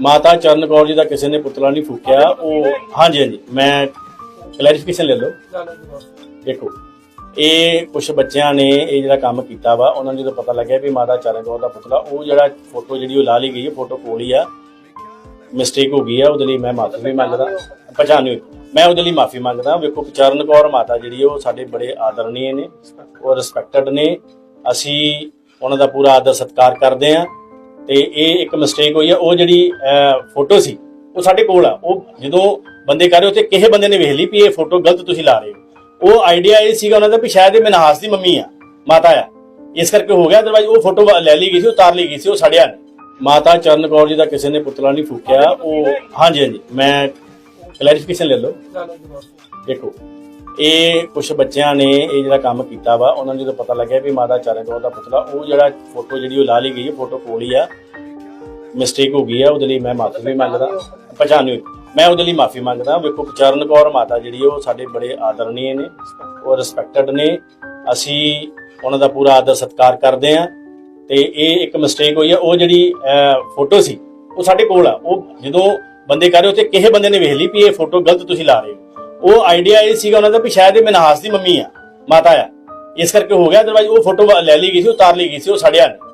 ਮਾਤਾ ਚਰਨ ਕੌਰ ਜੀ ਦਾ ਕਿਸੇ ਨੇ ਪੁਤਲਾ ਨਹੀਂ ਫੂਕਿਆ, ਉਹ ਹਾਂਜੀ ਹਾਂਜੀ, ਮੈਂ ਕਲੈਰੀਫਿਕੇਸ਼ਨ ਲੈ ਲਓ। ਦੇਖੋ, ਇਹ ਕੁਝ ਬੱਚਿਆਂ ਨੇ ਇਹ ਜਿਹੜਾ ਕੰਮ ਕੀਤਾ ਵਾ, ਉਹਨਾਂ ਨੂੰ ਜਦੋਂ ਪਤਾ ਲੱਗਿਆ ਵੀ ਮਾਤਾ ਚਰਨ ਕੌਰ ਦਾ ਪੁਤਲਾ, ਉਹ ਜਿਹੜਾ ਫੋਟੋ ਜਿਹੜੀ ਉਹ ਲਾ ਲਈ ਗਈ ਹੈ ਫੋਟੋ ਕੋਲ ਹੀ ਆ। ਮਿਸਟੇਕ ਹੋ ਗਈ ਆ, ਉਹਦੇ ਲਈ ਮੈਂ ਮਾਫੀ ਵੀ ਮੰਗਦਾ। ਪਛਾਣ ਨਹੀਂ ਹੋਈ। ਮੈਂ ਉਹਦੇ ਲਈ ਮਾਫੀ ਮੰਗਦਾ। ਵੇਖੋ, ਚਰਨ ਕੌਰ ਮਾਤਾ ਜਿਹੜੀ ਉਹ ਸਾਡੇ ਬੜੇ ਆਦਰਨੀय ਨੇ ਉਹ ਰਿਸਪੈਕਟਡ ਨੇ। ਅਸੀਂ ਉਹਨਾਂ ਦਾ ਪੂਰਾ ਆਦਰ ਸਤਿਕਾਰ ਕਰਦੇ ਆ ਤੇ ਇਹ ਇੱਕ ਮਿਸਟੇਕ ਹੋਈ ਆ, ਉਹ ਜਿਹੜੀ ਫੋਟੋ ਸੀ, ਉਹ ਸਾਡੇ ਕੋਲ ਆ। ਉਹ ਜਦੋਂ ਬੰਦੇ ਕਰ ਰਹੇ ਉੱਤੇ ਕਿਸੇ ਬੰਦੇ ਨੇ ਵੇਖ ਲਈ ਵੀ ਇਹ ਫੋਟੋ ਗਲਤ ਤੁਸੀਂ ਲਾ ਰਹੇ ਹੋ। ਉਹ ਆਈਡੀਆ ਇਹ ਸੀਗਾ ਉਹਨਾਂ ਦਾ ਵੀ ਸ਼ਾਇਦ ਇਹ ਮਨਹਾਸ ਦੀ ਮੰਮੀ ਆ, ਮਾਤਾ ਆ। ਇਸ ਕਰਕੇ ਹੋ ਗਿਆ ਅਦਰਵਾਈਜ਼ ਉਹ ਫੋਟੋ ਲੈ ਲਈ ਗਈ ਸੀ, ਉਤਾਰ ਲਈ ਗਈ ਸੀ, ਉਹ ਸੜਿਆ ਨਹੀਂ ਮਾਤਾ ਚਰਨ ਕੌਰ ਜੀ ਦਾ ਕਿਸੇ ਨੇ ਪੁਤਲਾ ਨਹੀਂ ਫੂਕਿਆ, ਉਹ, ਹਾਂਜੀ ਹਾਂਜੀ, ਮੈਂ ਕਲੈਰੀਫਿਕੇਸ਼ਨ ਲੈ ਲਓ। ਦੇਖੋ ਇਹ ਕੁਝ ਬੱਚਿਆਂ ਨੇ ਇਹ ਜਿਹੜਾ ਕੰਮ ਕੀਤਾ ਵਾ, ਉਹਨਾਂ ਨੂੰ ਜਦੋਂ ਪਤਾ ਲੱਗਿਆ ਵੀ ਮਾਤਾ ਚਰਨ ਕੌਰ ਦਾ ਪੁਤਲਾ, ਉਹ ਜਿਹੜਾ ਫੋਟੋ ਜਿਹੜੀ ਉਹ ਲਾ ਲਈ ਗਈ ਹੈ ਫੋਟੋ ਕੋਲ ਹੀ ਆ। ਮਿਸਟੇਕ ਹੋ ਗਈ ਆ, ਉਹਦੇ ਲਈ ਮੈਂ ਮਾਫੀ ਵੀ ਮੰਗਦਾ। ਪਛਾਣ ਨਹੀਂ ਹੋਈ। ਮੈਂ ਉਹਦੇ ਲਈ ਮਾਫੀ ਮੰਗਦਾ। ਵੇਖੋ, ਚਰਨ ਕੌਰ ਮਾਤਾ ਜਿਹੜੀ ਉਹ ਸਾਡੇ ਬੜੇ ਆਦਰਨੀय ਨੇ, ਉਹ ਰਿਸਪੈਕਟਡ ਨੇ। ਅਸੀਂ ਉਹਨਾਂ ਦਾ ਪੂਰਾ ਆਦਰ ਸਤਿਕਾਰ ਕਰਦੇ ਆ। ਤੇ ਇਹ ਇੱਕ ਮਿਸਟੇਕ ਹੋਈ ਆ, ਉਹ ਜਿਹੜੀ ਫੋਟੋ ਸੀ, ਉਹ ਸਾਡੇ ਕੋਲ ਆ। ਉਹ ਜਦੋਂ ਬੰਦੇ ਕਰ ਰਹੇ ਉੱਥੇ ਕਿਸੇ ਬੰਦੇ ਨੇ ਵੇਖ ਲਈ ਵੀ ਇਹ ਫੋਟੋ ਗਲਤ ਤੁਸੀਂ ਲਾ ਰਹੇ ਹੋ। ਉਹ ਆਈਡੀਆ ਇਹ ਸੀਗਾ ਉਹਨਾਂ ਦਾ ਵੀ ਸ਼ਾਇਦ ਇਹ ਮਨਹਾਸ ਦੀ ਮੰਮੀ ਆ, ਮਾਤਾ ਆ। ਇਸ ਕਰਕੇ ਹੋ ਗਿਆ ਅਦਰਵਾਈਜ਼ ਉਹ ਫੋਟੋ ਲੈ ਲਈ ਗਈ ਸੀ, ਉਤਾਰ ਲਈ ਗਈ ਸੀ, ਉਹ ਸੜਿਆ ਨਹੀਂ